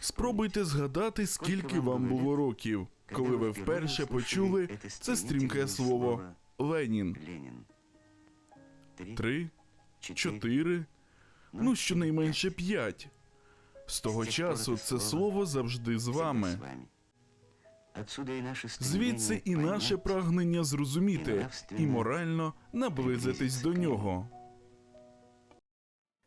Спробуйте згадати, скільки вам було років, коли ви вперше почули це стрімке слово Ленін. Три, чотири, ну щонайменше п'ять. З того часу це слово завжди з вами. Звідси і наше прагнення зрозуміти і морально наблизитись до нього.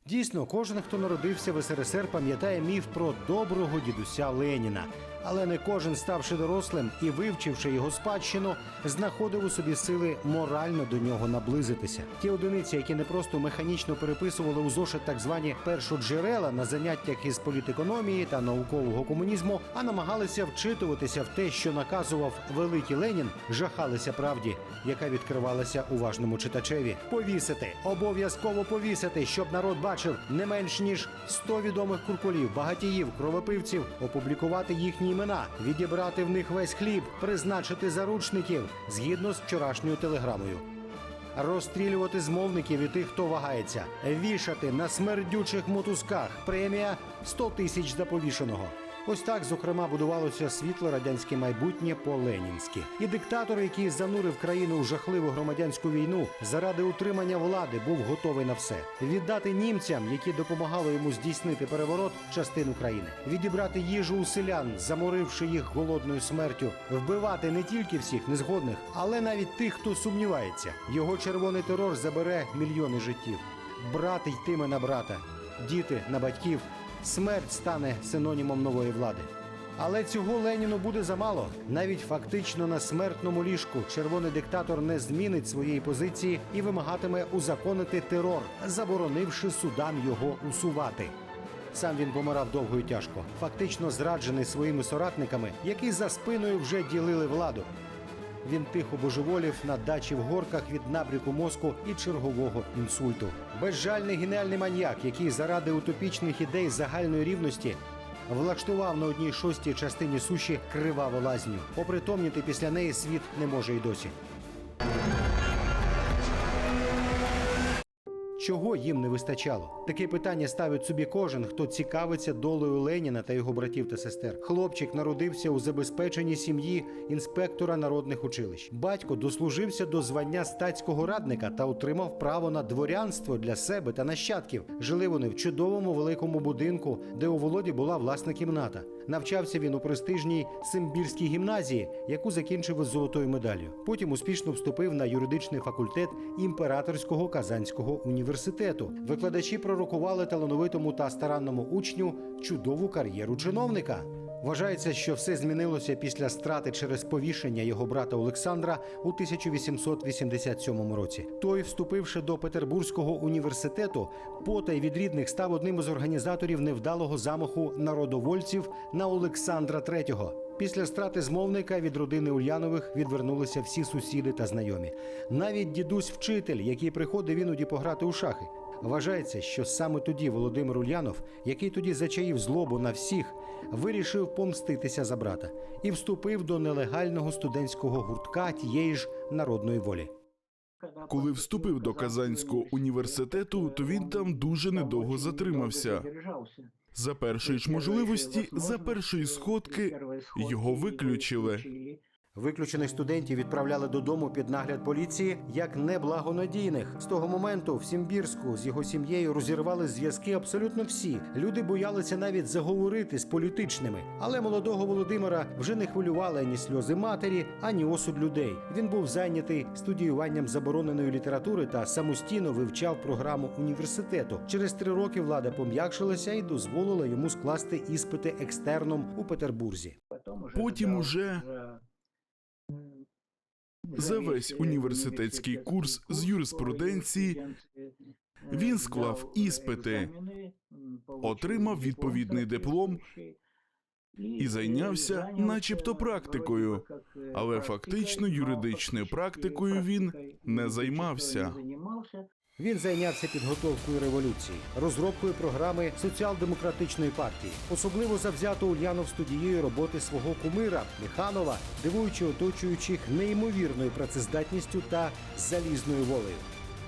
Дійсно, кожен, хто народився в СРСР, пам'ятає міф про доброго дідуся Леніна. Але не кожен, ставши дорослим і вивчивши його спадщину, знаходив у собі сили морально до нього наблизитися. Ті одиниці, які не просто механічно переписували у зошит так звані першоджерела на заняттях із політекономії та наукового комунізму, а намагалися вчитуватися в те, що наказував великий Ленін, жахалися правді, яка відкривалася уважному читачеві. Повісити, обов'язково повісити, щоб народ бачив не менш ніж 100 відомих куркулів, багатіїв, кровопивців, опублікувати їхні імена, відібрати в них весь хліб, призначити заручників згідно з вчорашньою телеграмою. Розстрілювати змовників і тих, хто вагається, вішати на смердючих мотузках. Премія 100 тисяч за повішеного. Ось так, зокрема, будувалося світло радянське майбутнє по-ленінськи. І диктатор, який занурив країну у жахливу громадянську війну, заради утримання влади був готовий на все: віддати німцям, які допомагали йому здійснити переворот, частину країни, відібрати їжу у селян, заморивши їх голодною смертю, вбивати не тільки всіх незгодних, але навіть тих, хто сумнівається. Його червоний терор забере мільйони життів. Брат йтиме на брата, діти на батьків. Смерть стане синонімом нової влади. Але цього Леніну буде замало. Навіть фактично на смертному ліжку червоний диктатор не змінить своєї позиції і вимагатиме узаконити терор, заборонивши судам його усувати. Сам він помирав довго і тяжко, фактично зраджений своїми соратниками, які за спиною вже ділили владу. Він тихо божеволів на дачі в горках від набріку мозку і чергового інсульту. Безжальний геніальний маньяк, який заради утопічних ідей загальної рівності влаштував на одній шостій частині суші криваву лазню. Опритомніти після неї світ не може й досі. Чого їм не вистачало? Таке питання ставить собі кожен, хто цікавиться долею Леніна та його братів та сестер. Хлопчик народився у забезпеченій сім'ї інспектора народних училищ. Батько дослужився до звання статського радника та отримав право на дворянство для себе та нащадків. Жили вони в чудовому великому будинку, де у Володі була власна кімната. Навчався він у престижній Симбірській гімназії, яку закінчив із золотою медаллю. Потім успішно вступив на юридичний факультет імператорського казанського університету. Викладачі пророкували талановитому та старанному учню чудову кар'єру чиновника. Вважається, що все змінилося після страти через повішення його брата Олександра у 1887 році. Той, вступивши до Петербурзького університету, потай від рідних став одним із організаторів невдалого замаху народовольців на Олександра III. Після страти змовника від родини Ульянових відвернулися всі сусіди та знайомі. Навіть дідусь вчитель, який приходив іноді пограти у шахи. Вважається, що саме тоді Володимир Ульянов, який тоді зачаїв злобу на всіх, вирішив помститися за брата і вступив до нелегального студентського гуртка тієї ж народної волі. Коли вступив до Казанського університету, то він там дуже недовго затримався. За першої ж можливості, за першої сходки його виключили. Виключених студентів відправляли додому під нагляд поліції як неблагонадійних. З того моменту в Сімбірську з його сім'єю розірвали зв'язки абсолютно всі. Люди боялися навіть заговорити з політичними. Але молодого Володимира вже не хвилювали ані сльози матері, ані осуд людей. Він був зайнятий студіюванням забороненої літератури та самостійно вивчав програму університету. Через три роки влада пом'якшилася і дозволила йому скласти іспити екстерном у Петербурзі. Потім уже за весь університетський курс з юриспруденції він склав іспити, отримав відповідний диплом і зайнявся, начебто, практикою, але фактично юридичною практикою він не займався. Він зайнявся підготовкою революції, розробкою програми соціал-демократичної партії. Особливо завзято Ульянов студією роботи свого кумира Миханова, дивуючи оточуючих неймовірною працездатністю та залізною волею.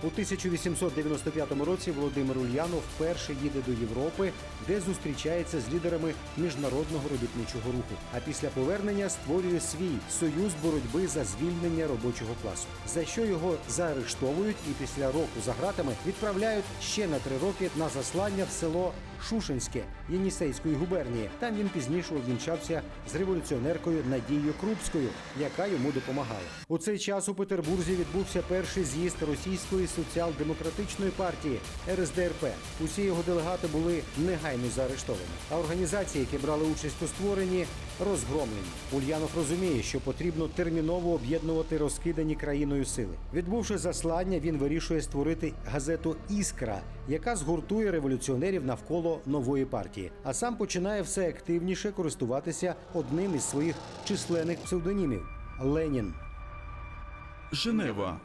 У 1895 році Володимир Ульянов вперше їде до Європи, де зустрічається з лідерами міжнародного робітничого руху. А після повернення створює свій союз боротьби за звільнення робочого класу, за що його заарештовують і після року за ґратами відправляють ще на три роки на заслання в село Шушинське Єнісейської губернії. Там він пізніше обвінчався з революціонеркою Надією Крупською, яка йому допомагала. У цей час у Петербурзі відбувся перший з'їзд російської соціал-демократичної партії РСДРП. Усі його делегати були негайно заарештовані, а організації, які брали участь у створенні, розгромлені. Ульянов розуміє, що потрібно терміново об'єднувати розкидані країною сили. Відбувши заслання, він вирішує створити газету Іскра, яка згуртує революціонерів навколо нової партії. А сам починає все активніше користуватися одним із своїх численних псевдонімів Ленін. Женева.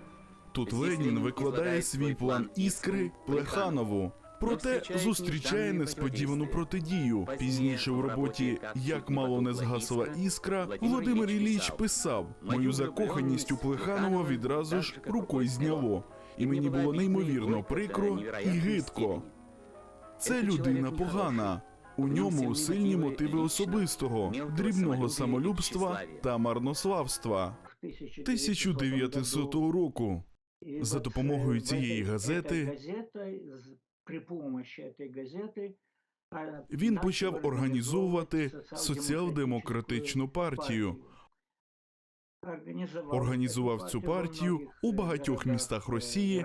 Тут Ленін викладає свій план іскри Плеханову. Проте зустрічає несподівану протидію. Пізніше в роботі Як мало не згасла іскра Володимир Ілліч писав: мою закоханість у Плеханова відразу ж рукою зняло, і мені було неймовірно прикро і гидко. Це людина погана. У ньому сильні мотиви особистого, дрібного самолюбства та марнославства. 1900 року За допомогою цієї газети газети він почав організовувати соціал-демократичну партію. Організував цю партію у багатьох містах Росії.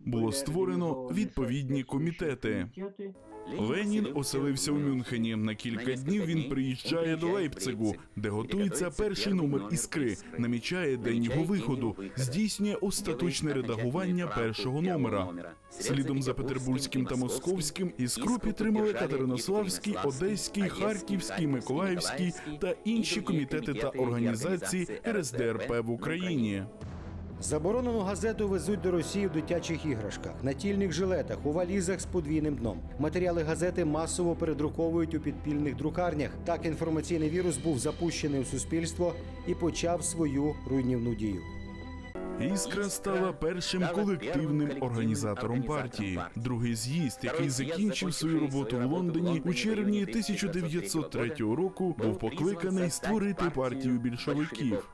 Було створено відповідні комітети. Ленін оселився у Мюнхені. На кілька днів він приїжджає до Лейпцигу, де готується перший номер іскри, намічає день його виходу, здійснює остаточне редагування першого номера. Слідом за петербурзьким та московським іскру підтримали Катеринославський, Одеський, Харківський, Миколаївський та інші комітети та організації РСДРП в Україні. Заборонену газету везуть до Росії в дитячих іграшках, натільних жилетах, у валізах з подвійним дном. Матеріали газети масово передруковують у підпільних друкарнях. Так інформаційний вірус був запущений у суспільство і почав свою руйнівну дію. Іскра стала першим колективним організатором партії. Другий з'їзд, який закінчив свою роботу в Лондоні у червні 1903 року, був покликаний створити партію більшовиків.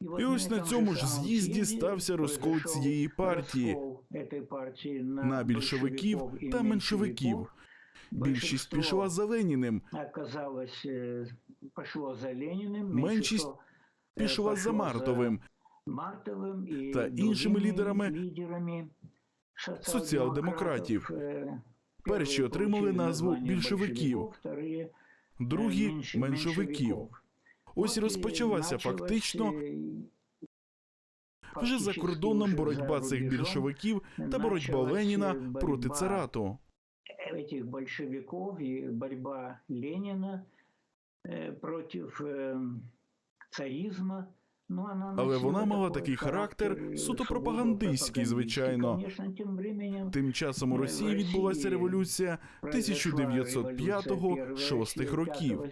І ось на цьому ж з'їзді стався розкол цієї партії на більшовиків та меншовиків. Більшість пішла за Леніним, е, Меншість пішла за Мартовим. Та іншими лідерами соціал-демократів. Е, Перші отримали назву більшовиків, другі менш- меншовиків. Ось і От розпочалася почалась, фактично е, вже за кордоном вже боротьба за цих рубежом більшовиків та боротьба началась, Леніна е, проти боротьба царату. этих большевиков и борьба Ленина э, против э, царизма. Ну, она Але носила вона мала такой такий характер э, суто сугубо пропагандистський, звичайно. Конечно, тем временем Тим часом у в Росії Росії відбулася революція произошла революция 1905-6 років.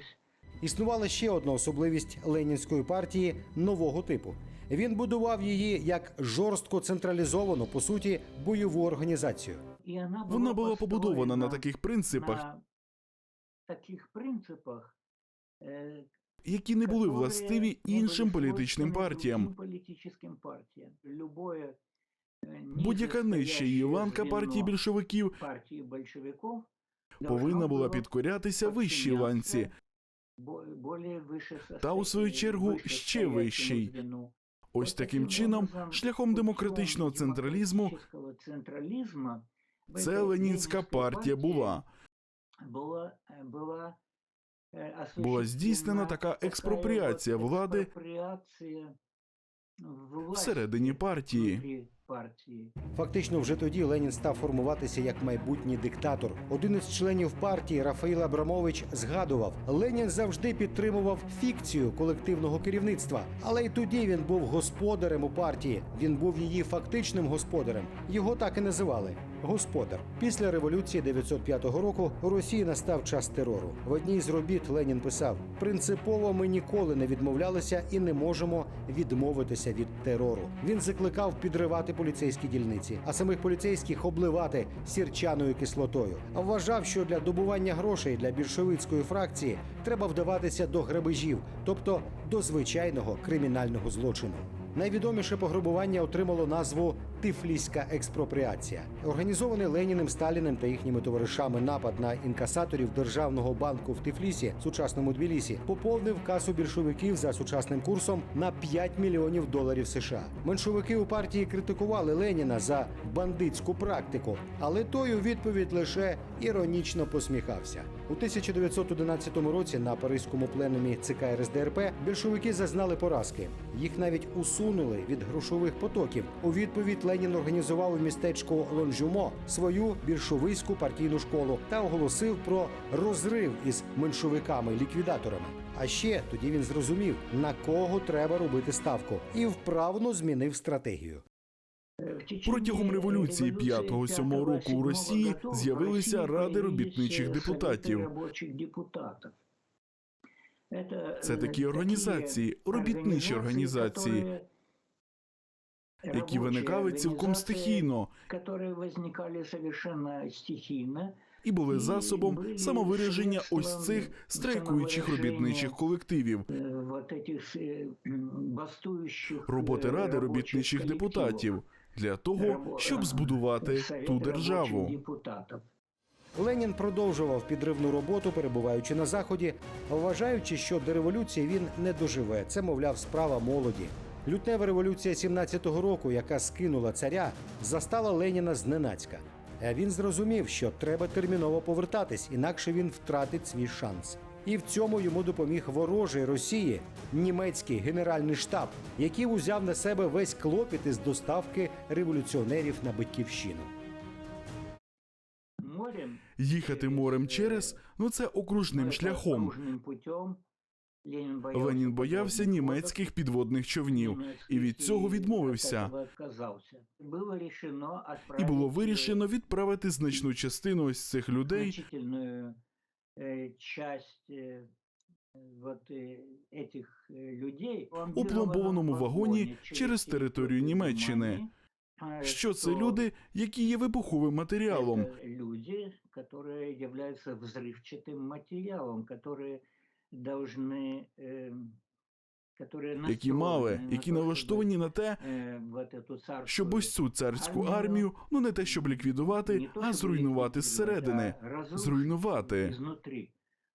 5-го. Існувала ще одна особливість ленінської партії нового типу. Він будував її як жорстко централізовану, по суті, бойову організацію. И она Вона була побудована на построена таких принципах, на таких принципах, э, які не були которые властиві не іншим были політичним свойственны партіям. другим политическим партиям. Любое, э, Будь-яка нижча її нижестоящее ланка партії звено більшовиків партії большевиков повинна должно була було підкорятися вищій ланці, бо- более вище та у свою чергу ще вищий. Ось таким чином, шляхом демократичного централізму, це ленінська партія була. була, е, Була здійснена така експропріація влади всередині партії. Партії. Фактично, вже тоді Ленін став формуватися як майбутній диктатор. Один із членів партії Рафаїл Абрамович згадував: Ленін завжди підтримував фікцію колективного керівництва, але й тоді він був господарем у партії. Він був її фактичним господарем. Його так і називали господар. Після революції 905 року у Росії настав час терору. В одній з робіт Ленін писав: принципово ми ніколи не відмовлялися і не можемо відмовитися від терору. Він закликав підривати поліцейські дільниці, а самих поліцейських обливати сірчаною кислотою. А Вважав, що для добування грошей для більшовицької фракції треба вдаватися до грабежів, тобто до звичайного кримінального злочину. Найвідоміше пограбування отримало назву Тифліська експропріація. Організований Леніним, Сталіним та їхніми товаришами напад на інкасаторів державного банку в Тифлісі, сучасному Тбілісі, поповнив касу більшовиків за сучасним курсом на 5 мільйонів доларів США. Меншовики у партії критикували Леніна за бандитську практику, але той у відповідь лише іронічно посміхався. У 1911 році на паризькому пленумі ЦК РСДРП більшовики зазнали поразки. Їх навіть усунули від грошових потоків. У відповідь Ленін організував у містечку Лонжумо свою більшовицьку партійну школу та оголосив про розрив із меншовиками-ліквідаторами. А ще тоді він зрозумів, на кого треба робити ставку, і вправно змінив стратегію. Протягом революції 5-7 року у Росії з'явилися ради робітничих депутатів. Це такі організації, робітничі організації, які виникали цілком стихійно які виникали совершенно стихійно. і були засобом самовираження ось цих страйкуючих робітничих колективів. Э, вот этих э, м, бастуючих Роботи э, ради рабочих робітничих колективів. депутатів для того, щоб збудувати ту державу. Ленін продовжував підривну роботу, перебуваючи на заході, вважаючи, що до революції він не доживе. Це, мовляв, справа молоді. Лютнева революція 17-го року, яка скинула царя, застала Леніна зненацька. А він зрозумів, що треба терміново повертатись, інакше він втратить свій шанс. І в цьому йому допоміг ворожий Росії німецький генеральний штаб, який узяв на себе весь клопіт із доставки революціонерів на батьківщину. Морем Їхати морем через ну це окружним шляхом. Ленін боявся, німецьких підводних човнів і від цього відмовився. І було вирішено відправити значну частину ось цих людей часть э, вот э, этих э, людей у пломбованому вагоні через територію Німеччини. Э, Що це люди, які є вибуховим матеріалом, Это люди, которые являются взрывчатым материалом, которые должны, э, которые які мали, настроены на які то, налаштовані на те, чтобы, э, вот эту царскую щоб ось цю царську армію, армію, ну не те, щоб не ліквідувати, то, а чтобы зруйнувати ликвидировать, зсередини, а разрушить зруйнувати.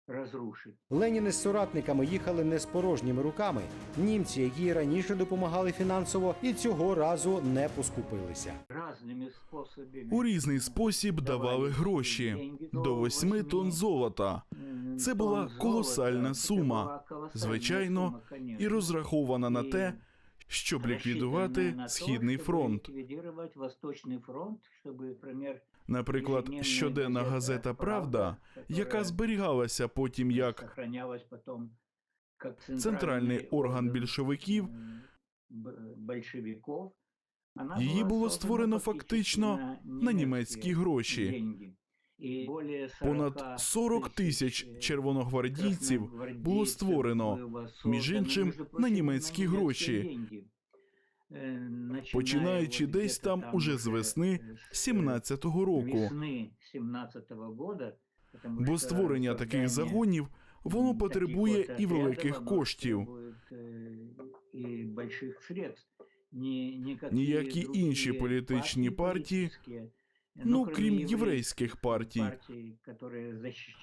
изнутри, разрушить. Ленін із соратниками їхали не з порожніми руками. Німці, які й раніше допомагали фінансово, і цього разу не поскупилися. Разными способами. У різний спосіб давали гроші до восьми тонн золота. М, Це була тонн колосальна золота, це сума, була колосальна звичайно, сума, конечно. і розрахована на І те, щоб рассчитанная ліквідувати на то, східний чтобы фронт. ликвидировать Восточный фронт, чтобы, например, Наприклад, щоденна газета Правда, яка зберігалася потім як центральний орган більшовиків, Її було створено фактично на німецькі гроші. деньги. І более 40 Понад 40 тисяч тисяч червоногвардійців було створено, між іншим, на німецькі гроші, починаючи десь там уже з весни 17-го року. Весни 17-го года, Бо створення таких загонів воно потребує і великих коштів. е, ніякі, інші політичні партії, Ну крім крім єврейських партій,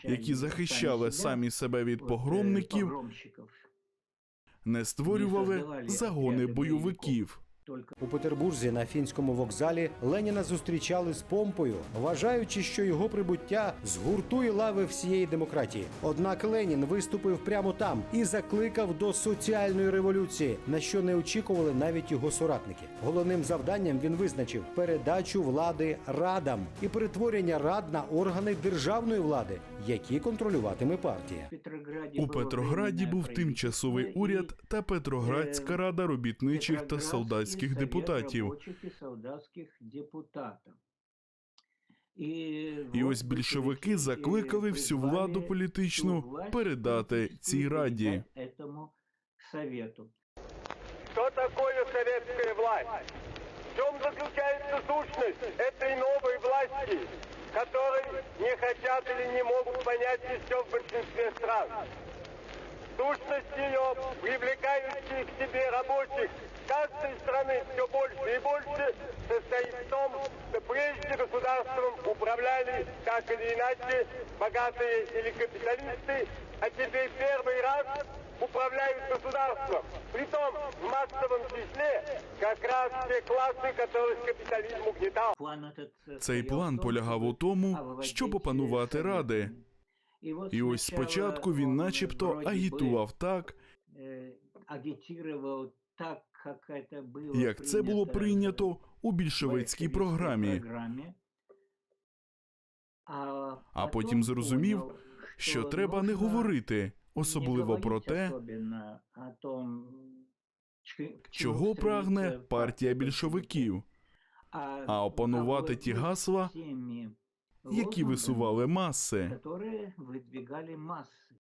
які захищали самі себе від е, погромників. Не створювали загони бойовиків. У Петербурзі на фінському вокзалі Леніна зустрічали з помпою, вважаючи, що його прибуття згуртує лави всієї демократії. Однак Ленін виступив прямо там і закликав до соціальної революції, на що не очікували навіть його соратники. Головним завданням він визначив передачу влади радам і перетворення рад на органи державної влади, які контролюватиме партія. Петрограді У Петрограді був тимчасовий уряд та Петроградська е, рада робітничих та солдатських совет депутатів. і солдатських депутатів. І, ось більшовики большевики закликали всю владу політичну передати цій раді. что такое советская власть. В чем заключается сущность этой новой власти, которой не хотят или не могут понять еще в большинстве стран. Сущность ее, привлекающая к себе рабочих каждой страны все больше и больше, состоит в том, что прежде государством управляли так или иначе богатые или капиталисты, а теперь первый раз управляют государством. Притом в массовом числе как раз те классы, которых капитализм угнетал. Цей план полягав у тому, щоб опанувати ради. І ось спочатку він начебто агітував так, як це було прийнято у більшовицькій програмі, а потім зрозумів, що треба не говорити, особливо про те, чого прагне партія більшовиків, а опанувати ті гасла, які висували маси.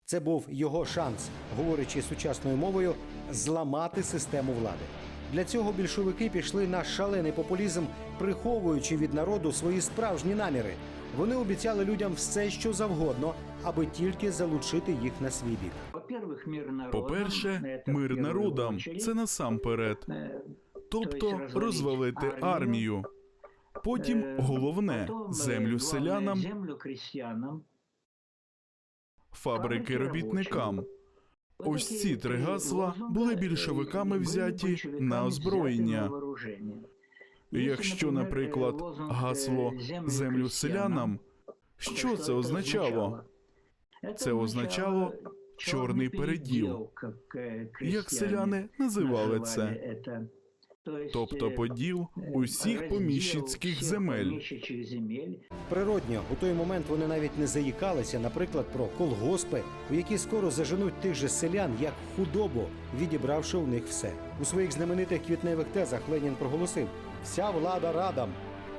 Це був його шанс, говорячи сучасною мовою, зламати систему влади. Для цього більшовики пішли на шалений популізм, приховуючи від народу свої справжні наміри. Вони обіцяли людям все, що завгодно, аби тільки залучити їх на свій бік. По-перше, мир народам це насамперед, тобто розвалити армію. Потім головне землю селянам, фабрики робітникам. Ось ці три гасла були більшовиками взяті на озброєння. Якщо, наприклад, гасло землю селянам, що це означало? Це означало чорний переділ. Як селяни називали це? Тобто поділ усіх поміщицьких земель. Природньо, у той момент вони навіть не заїкалися, наприклад, про колгоспи, у які скоро заженуть тих же селян як худобу, відібравши у них все. У своїх знаменитих квітневих тезах Ленін проголосив: вся влада радам.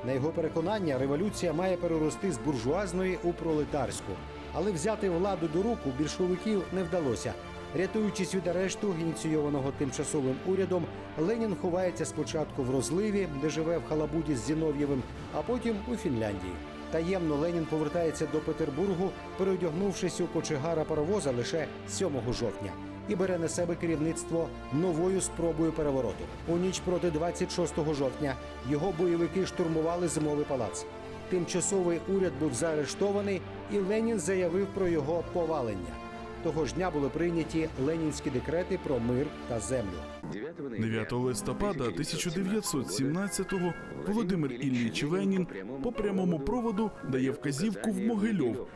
На його переконання, революція має перерости з буржуазної у пролетарську. Але взяти владу до рук у більшовиків не вдалося. Рятуючись від арешту, ініційованого тимчасовим урядом, Ленін ховається спочатку в розливі, де живе в Халабуді з Зінов'євим, а потім у Фінляндії. Таємно Ленін повертається до Петербургу, переодягнувшись у кочегара паровоза лише 7 жовтня, і бере на себе керівництво новою спробою перевороту. У ніч проти 26 жовтня його бойовики штурмували зимовий палац. Тимчасовий уряд був заарештований, і Ленін заявив про його повалення. Того ж дня були прийняті ленінські декрети про мир та землю. 9 листопада 1917-го Володимир Ілліч Ленін по прямому проводу дає вказівку в Могильов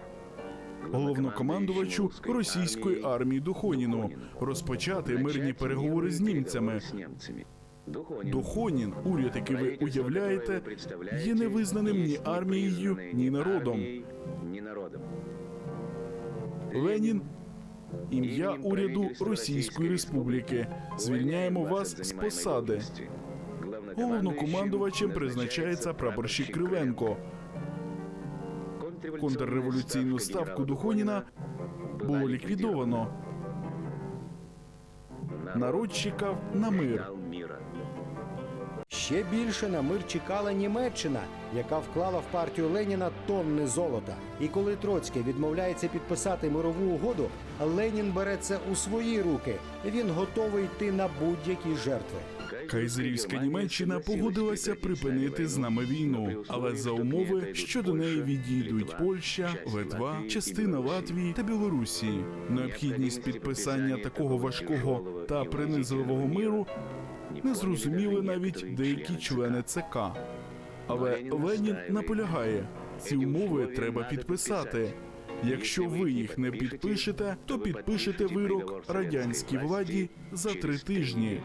головнокомандувачу російської армії Духоніну розпочати мирні переговори з німцями. Духонін, уряд, який ви уявляєте, є невизнаним ні армією, ні народом. Ленін ім'я уряду Російської Республіки. Звільняємо вас з посади. Головнокомандувачем призначається прапорщик Кривенко. Контрреволюційну ставку Духоніна було ліквідовано. Народ чекав на мир. Ще більше на мир чекала Німеччина, яка вклала в партію Леніна тонни золота. І коли Троцький відмовляється підписати мирову угоду, Ленін бере це у свої руки. Він готовий йти на будь-які жертви. Кайзерівська Німеччина погодилася припинити з нами війну, але за умови, що до неї відійдуть Польща, Литва, частина Латвії та Білорусі. Необхідність підписання такого важкого та принизливого миру не зрозуміли навіть деякі члени ЦК. Але Ленін наполягає: ці умови треба підписати. Якщо ви їх не підпишете, то підпишете вирок радянській владі за три тижні.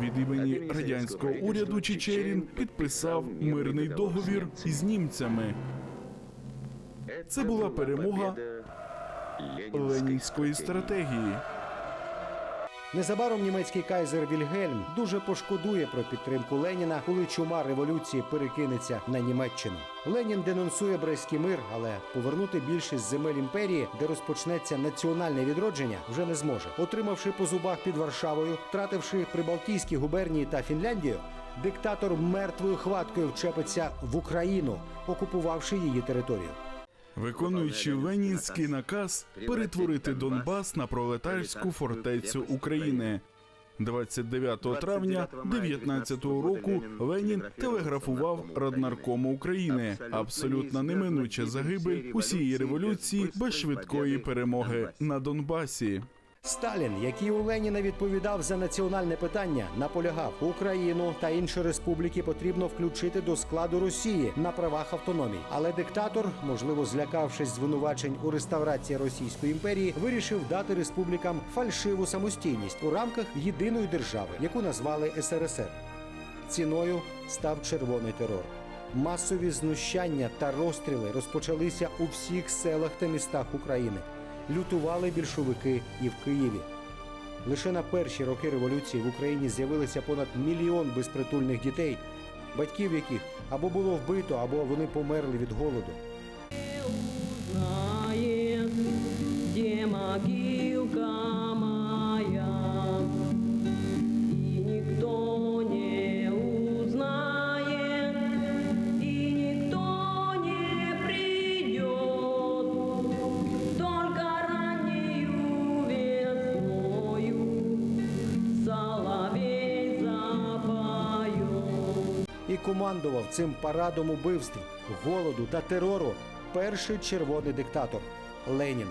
Від імені радянського уряду Чечерін підписав мирний договір із німцями. Це була перемога ленінської стратегії. Незабаром німецький кайзер Вільгельм дуже пошкодує про підтримку Леніна, коли чума революції перекинеться на Німеччину. Ленін денонсує Брестський мир, але повернути більшість земель імперії, де розпочнеться національне відродження, вже не зможе. Отримавши по зубах під Варшавою, втративши Прибалтійські губернії та Фінляндію, диктатор мертвою хваткою вчепиться в Україну, окупувавши її територію. Виконуючи ленінський наказ перетворити Донбас на пролетарську фортецю України. 29 травня 19-го року Ленін телеграфував Раднаркому України. Абсолютно неминуча загибель усієї революції без швидкої перемоги на Донбасі. Сталін, який у Леніна відповідав за національне питання, наполягав Україну та інші республіки потрібно включити до складу Росії на правах автономії. Але диктатор, можливо, злякавшись звинувачень у реставрації Російської імперії, вирішив дати республікам фальшиву самостійність у рамках єдиної держави, яку назвали СРСР. Ціною став червоний терор. Масові знущання та розстріли розпочалися у всіх селах та містах України. Лютували більшовики і в Києві. Лише на перші роки революції в Україні з'явилися понад мільйон безпритульних дітей, батьків яких або було вбито, або вони померли від голоду. могилка командував цим парадом убивств, голоду та терору перший червоний диктатор Ленін,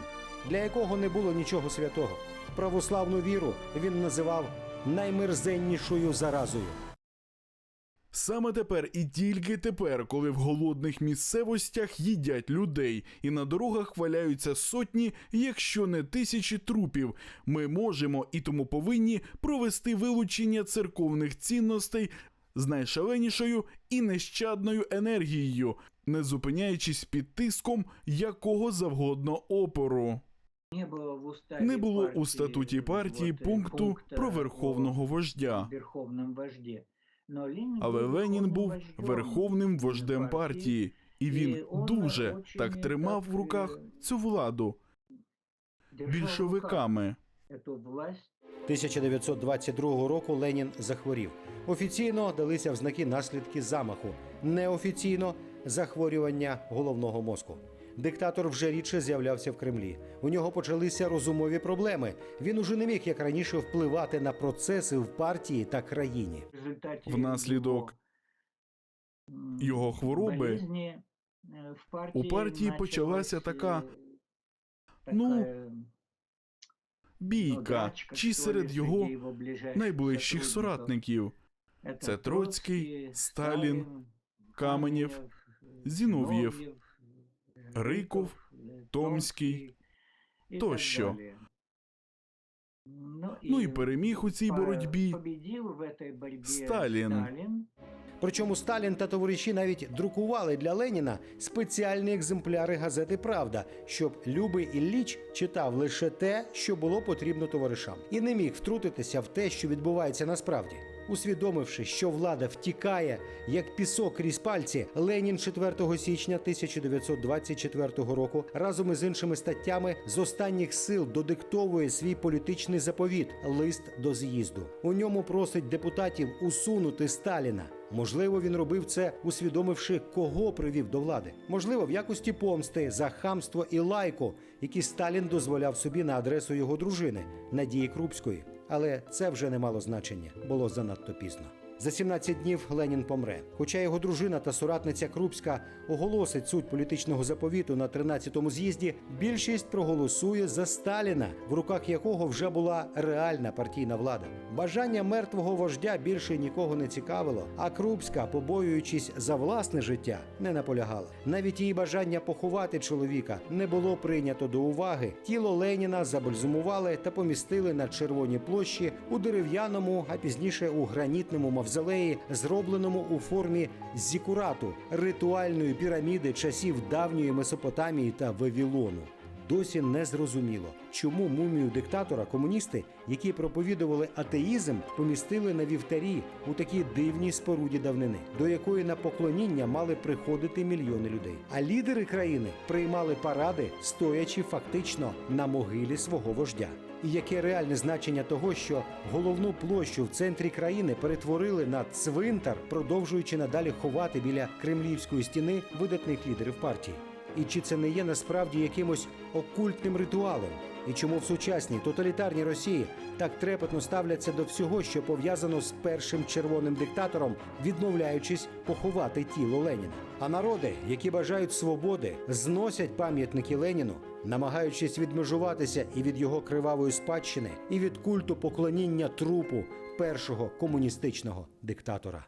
для якого не було нічого святого. Православну віру він називав наймерзеннішою заразою. Саме тепер і тільки тепер, коли в голодних місцевостях їдять людей і на дорогах валяються сотні, якщо не тисячі трупів, ми можемо і тому повинні провести вилучення церковних цінностей з найшаленішою і нещадною енергією, не зупиняючись під тиском якого завгодно опору. Не було у статуті партії пункту про верховного вождя. Але Ленін був верховним вождем партії, і він дуже так тримав в руках е, цю владу більшовиками. Руках Эту власть 1922 року Ленін захворів. Офіційно далися в знаки наслідки замаху, неофіційно захворювання головного мозку. Диктатор вже рідше з'являвся в Кремлі. У нього почалися розумові проблеми. Він уже не міг як раніше впливати на процеси в партії та країні. в Внаслідок його, хвороби е, у партії почалася така, е, ну, е, ну, бійка чи серед його найближчих соратників Це Троцький, Сталін, Каменєв, Зінов'єв, Риков, Томський тощо. Так. Ну і переміг у цій боротьбі побідів в этой боротьбі Сталін. Сталін. Причому Сталін та товариші навіть друкували для Леніна спеціальні екземпляри газети Правда, щоб Любий Ілліч читав лише те, що було потрібно товаришам, і не міг втрутитися в те, що відбувається насправді. Усвідомивши, що влада втікає як пісок крізь пальці, Ленін 4 січня 1924 року разом із іншими статтями з останніх сил додиктовує свій політичний заповіт лист до з'їзду. У ньому просить депутатів усунути Сталіна. Можливо, він робив це, усвідомивши, кого привів до влади. Можливо, в якості помсти за хамство і лайку, які Сталін дозволяв собі на адресу його дружини Надії Крупської. Але це вже не мало значення, було занадто пізно. За 17 днів Ленін помре. Хоча його дружина та соратниця Крупська оголосить суть політичного заповіту на 13-му з'їзді, більшість проголосує за Сталіна, в руках якого вже була реальна партійна влада. Бажання мертвого вождя більше нікого не цікавило, а Крупська, побоюючись за власне життя, не наполягала. Навіть її бажання поховати чоловіка не було прийнято до уваги. Тіло Леніна забальзумували та помістили на червоній площі у дерев'яному, а пізніше у гранітному мавзолеї, зробленому у формі зікурату ритуальної піраміди часів давньої Месопотамії та Вавилону. Досі не зрозуміло, чому мумію диктатора комуністи, які проповідували атеїзм, помістили на вівтарі у такій дивній споруді давнини, до якої на поклоніння мали приходити мільйони людей. А лідери країни приймали паради, стоячи фактично на могилі свого вождя. І яке реальне значення того, що головну площу в центрі країни перетворили на цвинтар, продовжуючи надалі ховати біля кремлівської стіни видатних лідерів партії? І чи це не є насправді якимось окультним ритуалом? І чому в сучасній тоталітарній Росії так трепетно ставляться до всього, що пов'язано з першим червоним диктатором, відмовляючись поховати тіло Леніна? А народи, які бажають свободи, зносять пам'ятники Леніну, намагаючись відмежуватися і від його кривавої спадщини, і від культу поклоніння трупу першого комуністичного диктатора.